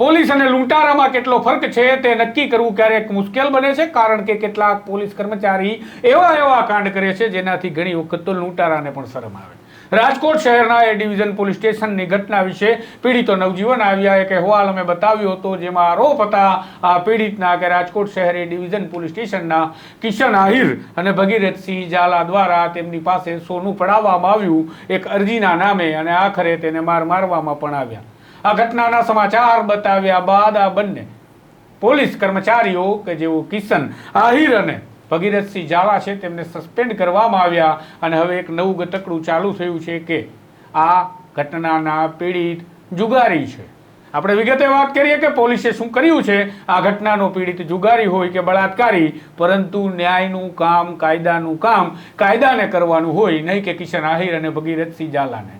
Police અને લૂંટારામાં કેટલો ફરક છે તે નક્કી કરવું ક્યારેક મુશ્કેલ બને છે, કારણ કે કેટલાક પોલીસ કર્મચારી એવા એવા કાંડ કરે છે જેનાથી ઘણી વખત તો લૂંટારાને પણ શરમ આવે. રાજકોટ શહેરના એ ડિવિઝન પોલીસ સ્ટેશનની ઘટના વિશે પીડિતો નવજીવન આવ્યા એક અહેવાલ અમે બતાવ્યો હતો, જેમાં આરોપ હતા આ પીડિતના કે રાજકોટ શહેર એ ડિવિઝન પોલીસ સ્ટેશનના કિશન આહિર અને ભગીરથસિંહ ઝાલા દ્વારા તેમની પાસે સોનું પડાવવામાં આવ્યું, એક અરજીના નામે અને આખરે તેને માર મારવામાં પણ આવ્યા. આ ઘટનાના સમાચાર બતાવ્યા બાદ આ બંને પોલીસ કર્મચારીઓ કે જેઓ કિશન આહિર અને ભગીરથસિંહ ઝાલા છે, તેમને સસ્પેન્ડ કરવામાં આવ્યા અને હવે એક નવું ગતકડું ચાલુ થયું છે કે આ ઘટનાના પીડિત જુગારી છે. આપણે વિગતે વાત કરીએ કે પોલીસે શું કર્યું છે? આ ઘટનાનો પીડિત જુગારી હોય કે બળાત્કારી, પરંતુ ન્યાયનું કામ, કાયદાનું કામ કાયદાને કરવાનું હોય, નહીં કે કિશન આહિર અને ભગીરથસિંહ ઝાલાને.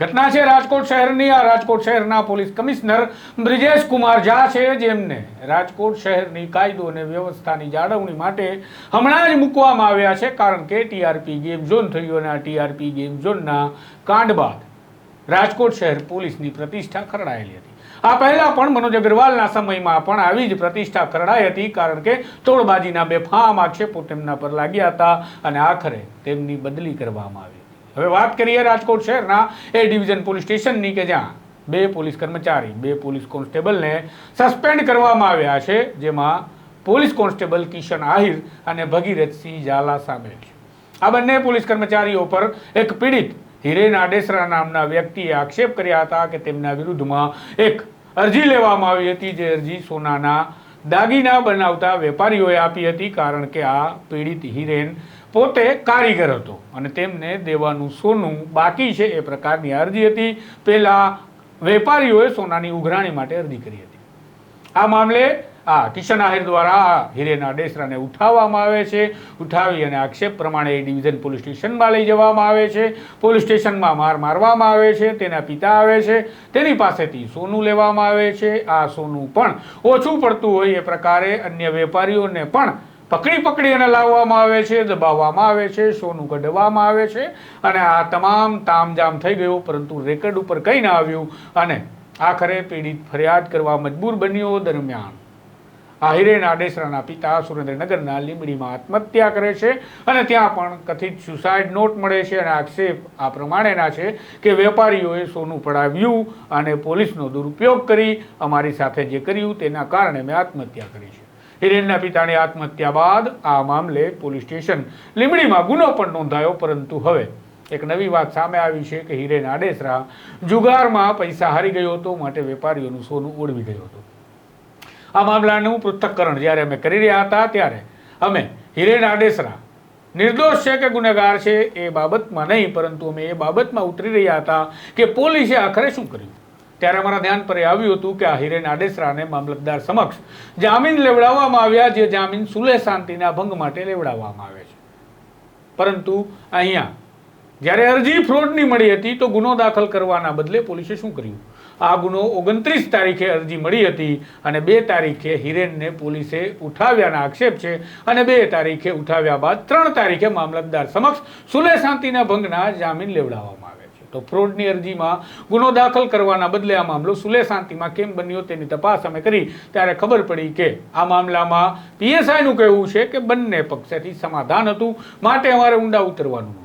ઘટના છે રાજકોટ શહેરની. આ રાજકોટ શહેરના પોલીસ કમિશનર બ્રિજેશ કુમાર ઝા છે જેમને રાજકોટ શહેરની કાયદો અને વ્યવસ્થાની જાળવણી માટે હમણાં જ મૂકવામાં આવ્યા છે કારણ કે ટીઆરપી ગેમ ઝોન થયું અને આ ટીઆરપી ગેમ ઝોનના કાંડ બાદ રાજકોટ શહેર પોલીસની પ્રતિષ્ઠા ખરડાયેલી હતી. આ પહેલા પણ મનોજ અગ્રવાલના સમયમાં પણ આવી જ પ્રતિષ્ઠા ખરડાઈ હતી કારણ કે તોડબાજીના બેફામ આક્ષેપો તેમના પર લાગ્યા હતા અને આખરે તેમની બદલી કરવામાં આવી. હવે વાત કરીએ રાજકોટ શહેરના એ ડિવિઝન પોલીસ સ્ટેશનની કે જ્યાં બે પોલીસ કર્મચારી, બે પોલીસ કોન્સ્ટેબલને સસ્પેન્ડ કરવામાં આવ્યા છે, જેમાં પોલીસ કોન્સ્ટેબલ કિશન આહિર અને ભગીરથસિંહ ઝાલા સામેલ છે. આ બંને પોલીસ કર્મચારીઓ પર એક પીડિત હિરેન આડેસરા નામના વ્યક્તિએ આક્ષેપ કર્યા હતા કે તેમના વિરુદ્ધમાં એક અરજી લેવામાં આવી હતી, જે અરજી સોનાના દાગીના બનાવતા વેપારીઓએ આપી હતી, કારણ કે આ પીડિત હિરેન પોતે કારીગર હતો અને તેમને દેવાનું સોનું બાકી છે એ પ્રકારની અરજી હતી. પહેલા વેપારીઓએ સોનાની ઉઘરાણી માટે અરજી કરી હતી. આ મામલે આ કિશન આહિર દ્વારા હિરેના ડેસરાને ઉઠાવવામાં આવે છે. ઉઠાવી અને આક્ષેપ પ્રમાણે એ ડિવિઝન પોલીસ સ્ટેશનમાં લઈ જવામાં આવે છે. પોલીસ સ્ટેશનમાં માર મારવામાં આવે છે, તેના પિતા આવે છે, તેની પાસેથી સોનું લેવામાં આવે છે. આ સોનું પણ ઓછું પડતું હોય એ પ્રકારે અન્ય વેપારીઓને પણ પકડી પકડી અને લાવવામાં આવે છે, દબાવવામાં આવે છે, સોનું કઢવામાં આવે છે અને આ તમામ તામજામ થઈ ગયો, પરંતુ રેકર્ડ ઉપર કંઈ ના આવ્યું અને આખરે પીડિત ફરિયાદ કરવા મજબૂર બન્યો દરમિયાન. આહિરેન હિરેન આડેસરાના પિતા સુરેન્દ્રનગરના લીંબડીમાં આત્મહત્યા કરે છે અને ત્યાં પણ કથિત સુસાઇડ નોટ મળે છે અને આક્ષેપ આ પ્રમાણેના છે કે વેપારીઓએ સોનું પડાવ્યું અને પોલીસનો દુરુપયોગ કરી અમારી સાથે જે કર્યું તેના કારણે મેં આત્મહત્યા કરી છે. હિરેનના પિતાની આત્મહત્યા બાદ આ મામલે પોલીસ સ્ટેશન લીંબડીમાં ગુનો પણ નોંધાયો, પરંતુ હવે એક નવી વાત સામે આવી છે કે હિરેન આડેસરા જુગારમાં પૈસા હારી ગયો હતો, માટે વેપારીઓનું સોનું ઓળવી ગયો હતો. આ મામલાનું પૃથ્થકરણ જ્યારે અમે કરી રહ્યા હતા, ત્યારે અમે હિરેન આડેસરા નિર્દોષ છે કે ગુનેગાર છે એ બાબતમાં નહીં, પરંતુ અમે એ બાબતમાં ઉતરી રહ્યા હતા કે પોલીસે આખરે શું કર્યું? ત્યારે અમારા ધ્યાન પર આવ્યું હતું કે આ હિરેન આડેસરાને મામલતદાર સમક્ષ જામીન લેવડાવવામાં આવ્યા જે જામીન સુલે શાંતિના ભંગ માટે લેવડાવવામાં આવે છે. પરંતુ અહીંયા જ્યારે અરજી ફ્રોડની મળી હતી તો ગુનો દાખલ કરવાના બદલે પોલીસે શું કર્યું? આ ગુનો ઓગણત્રીસ તારીખે અરજી મળી હતી અને બે તારીખે હિરેનને પોલીસે ઉઠાવ્યાના આક્ષેપ છે અને બે તારીખે ઉઠાવ્યા બાદ ત્રણ તારીખે મામલતદાર સમક્ષ સુલે શાંતિના ભંગના જામીન લેવડાવવામાં આવે છે. તો ફ્રોડની અરજીમાં ગુનો દાખલ કરવાના બદલે આ મામલો સુલે શાંતિમાં કેમ બન્યો તેની તપાસ અમે કરી. ત્યારે ખબર પડી કે આ મામલામાં પીએસઆઈનું કહેવું છે કે બંને પક્ષેથી સમાધાન હતું. માટે અમારે ઊંડા ઉતરવાનું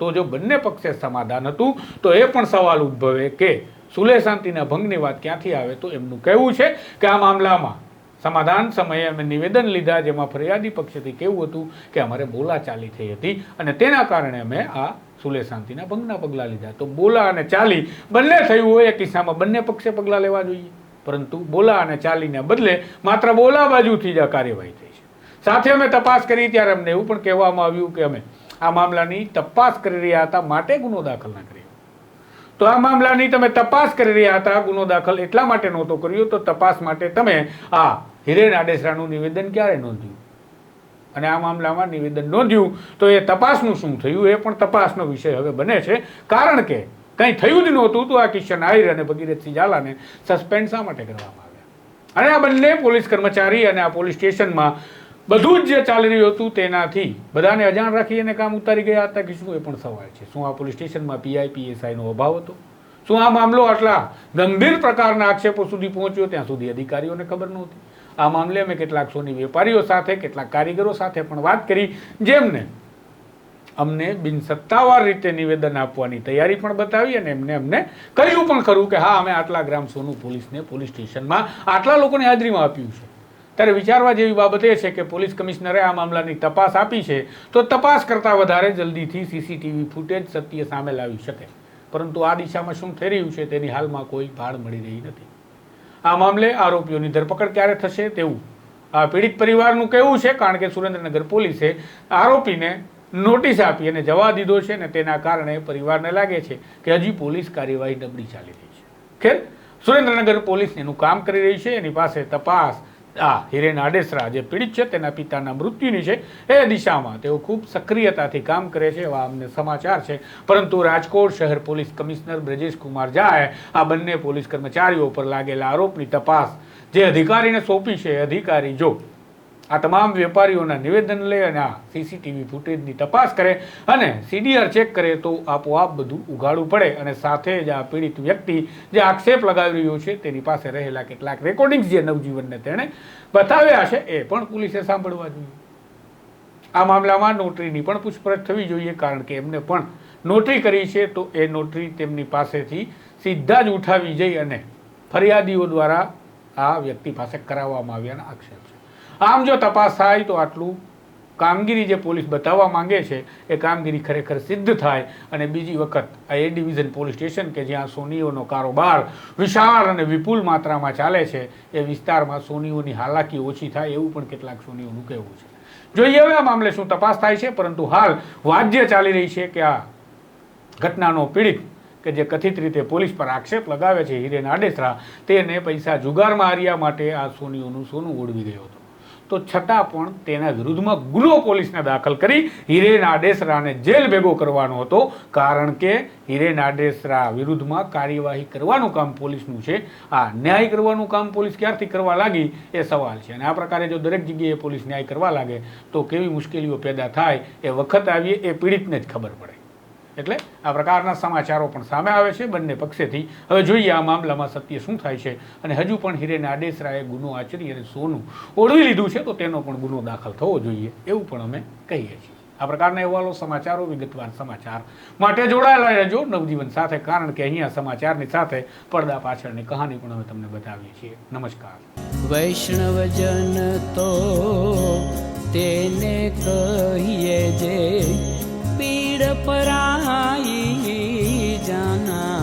તો જો બંને પક્ષે સમાધાન હતું, તો એ પણ સવાલ ઉદ્ભવે કે સુલે શાંતિના ભંગની વાત ક્યાંથી આવે તો એમનું કહેવું છે કે આ મામલામાં સમાધાન સમયે અમે નિવેદન લીધા જેમાં ફરિયાદી પક્ષેથી કેવું હતું કે અમારે બોલાચાલી થઈ હતી અને તેના કારણે અમે આ સુલે શાંતિના ભંગના પગલાં લીધા. તો બોલા અને ચાલી બંને થયું હોય એ કિસ્સામાં બંને પક્ષે પગલાં લેવા જોઈએ. પરંતુ બોલા અને ચાલીને બદલે માત્ર બોલા બાજુથી જ આ કાર્યવાહી થઈ છે. સાથે અમે તપાસ કરી ત્યારે અમને એવું પણ કહેવામાં આવ્યું કે અમે આ મામલાની તપાસ કરી રહ્યા હતા, માટે ગુનો દાખલ ના કર્યો તો આ મામલાની તમે તપાસ કરી રહ્યા હતા, ગુનો દાખલ એટલા માટે નહોતો કર્યો, તો તપાસ માટે તમે આ હિરેન આડેસરાનું નિવેદન ક્યારે નોંધ્યું? અને આ મામલામાં નિવેદન નોંધ્યું, તો એ તપાસનું શું થયું? એ પણ તપાસનો વિષય હવે બને છે. કારણ કે કંઈ થયું જ નહોતું, તો આ કિશન આહિર અને ભગીરથસિંહ ઝાલાને સસ્પેન્ડ શા માટે કરવામાં આવ્યા? અને આ બંને પોલીસ કર્મચારી અને આ પોલીસ સ્ટેશનમાં બધું જ જે ચાલી રહ્યું હતું તેનાથી બધાને અજાણ રાખી અને કામ ઉતારી ગયા. હતા કે શું એ પણ સવાલ છે. શું આ પોલીસ સ્ટેશનમાં પીઆઈ પીએસઆઈનો અભાવ હતો? શું આ મામલો આટલા ગંભીર પ્રકારના આક્ષેપો સુધી પહોંચ્યો? ત્યાં સુધી અધિકારીઓને ખબર નહોતી. આ મામલે અમે કેટલાક સોની વેપારીઓ સાથે, કેટલાક કારીગરો સાથે પણ વાત કરી, જેમને અમને બિનસત્તાવાર રીતે નિવેદન આપવાની તૈયારી પણ બતાવી અને એમને અમને કહ્યું પણ ખરું કે હા, અમે આટલા ગ્રામ સોનું પોલીસને પોલીસ સ્ટેશનમાં આટલા લોકોની હાજરીમાં આપ્યું છે. ત્યારે વિચારવા જેવી બાબત એ છે કે પોલીસ કમિશનરે આ મામલાની તપાસ આપી છે, તો તપાસ કરતાં વધારે જલ્દીથી સીસીટીવી ફૂટેજ સત્ય સામે લાવી શકે. પરંતુ આ દિશામાં શું થઈ રહ્યું છે તેની હાલમાં કોઈ ભાળ મળી રહી નથી. આ મામલે આરોપીઓની ધરપકડ ક્યારે થશે તેવું? આ પીડિત પરિવારનું કહેવું છે કારણ કે સુરેન્દ્રનગર પોલીસે આરોપીને નોટિસ આપી અને જવા દીધો છે ને તેના કારણે પરિવારને લાગે છે કે હજી પોલીસ કાર્યવાહી નબળી ચાલી રહી છે. ખેર, સુરેન્દ્રનગર પોલીસ એનું કામ કરી રહી છે, એની પાસે તપાસ આ હિરેન આડેસરા જે પીડિત છે, તેના પિતાના મૃત્યુની છે, એ દિશામાં તેઓ ખૂબ સક્રિયતાથી કામ કરે છે એવા અમને સમાચાર છે. પરંતુ રાજકોટ શહેર પોલીસ કમિશનર બ્રજેશ કુમાર ઝાએ આ બંને પોલીસ કર્મચારીઓ પર લાગેલા આરોપની તપાસ જે અધિકારીને સોંપી છે અધિકારી જો આ તમામ વેપારીઓના નિવેદન લે અને આ સીસીટીવી ફૂટેજની તપાસ કરે અને સીડીઆર ચેક કરે તો આપોઆપ બધું ઉઘાડું પડે અને સાથે જ આ પીડિત વ્યક્તિ જે આક્ષેપ લગાવી રહ્યો છે તેની પાસે રહેલા કેટલાક રેકોર્ડિંગ્સ જે નવજીવનને તેણે બતાવ્યા છે એ પણ પોલીસે સાંભળવા જોઈએ. આ મામલામાં નોટરીની પણ પૂછપરછ થવી જોઈએ કારણ કે એમને પણ નોટરી કરી છે તો એ નોટરી તેમની પાસેથી સીધા જ ઉઠાવી જઈ અને ફરિયાદીઓ દ્વારા આ વ્યક્તિ પાસે કરાવવામાં આવ્યાના આક્ષેપ છે. આમ જો તપાસ થાય તો આટલું કામગીરી જે પોલીસ બતાવવા માંગે છે, એ કામગીરી ખરેખર સિદ્ધ થાય. અને બીજી વખત આ એ ડિવિઝન પોલીસ સ્ટેશન કે જ્યાં સોનીઓનો કારોબાર વિશાળ અને વિપુલ માત્રામાં ચાલે છે, એ વિસ્તારમાં સોનીઓની હાલાકી ઓછી થાય એવું પણ કેટલાક સોનીઓનું કહેવું છે. જોઈએ હવે આ મામલે શું તપાસ થાય છે, પરંતુ હાલ વાજ્ય ચાલી રહી છે કે આ ઘટનાનો પીડિત કે જે કથિત રીતે પોલીસ પર આક્ષેપ લગાવે છે હિરેન આડેસરા, તેને પૈસા જુગારમાં હાર્યા માટે આ સોનીઓનું સોનું ઓળવી ગયો હતો. તો છતાં પણ તેના વિરુદ્ધમાં ગુનો પોલીસને દાખલ કરી હિરેન આડેસરાને જેલ ભેગો કરવાનો હતો. કારણ કે હિરેન આડેસરા વિરુદ્ધમાં કાર્યવાહી કરવાનું કામ પોલીસનું છે. આ ન્યાય કરવાનું કામ પોલીસ ક્યારથી કરવા લાગી એ સવાલ છે. અને આ પ્રકારે જો દરેક જગ્યાએ પોલીસ ન્યાય કરવા લાગે, તો કેવી મુશ્કેલીઓ પેદા થાય એ વખત આવીએ એ પીડિતને જ ખબર પડે. એટલે આ પ્રકારના સમાચારો પણ સામે આવે છે બંને પક્ષેથી. હવે જોઈએ આ મામલામાં સત્ય શું થાય છે. અને હજુ પણ હિરેન આડેસરાએ ગુનો આચરી અને સોનું ઓળવી લીધું છે, તો તેનો પણ ગુનો દાખલ થવો જોઈએ એવું પણ અમે કહીએ છીએ. આ પ્રકારના અહેવાલો, સમાચારો, વિગતવાર સમાચાર માટે જોડાયેલા રહેજો. નવજીવન સાથે, કારણ કે અહીંયા સમાચારની સાથે પડદા પાછળની કહાની પણ અમે તમને બતાવીએ છીએ. નમસ્કાર. વૈષ્ણવજન તો તેને કહીએ જે પીડ પરાઈ જાના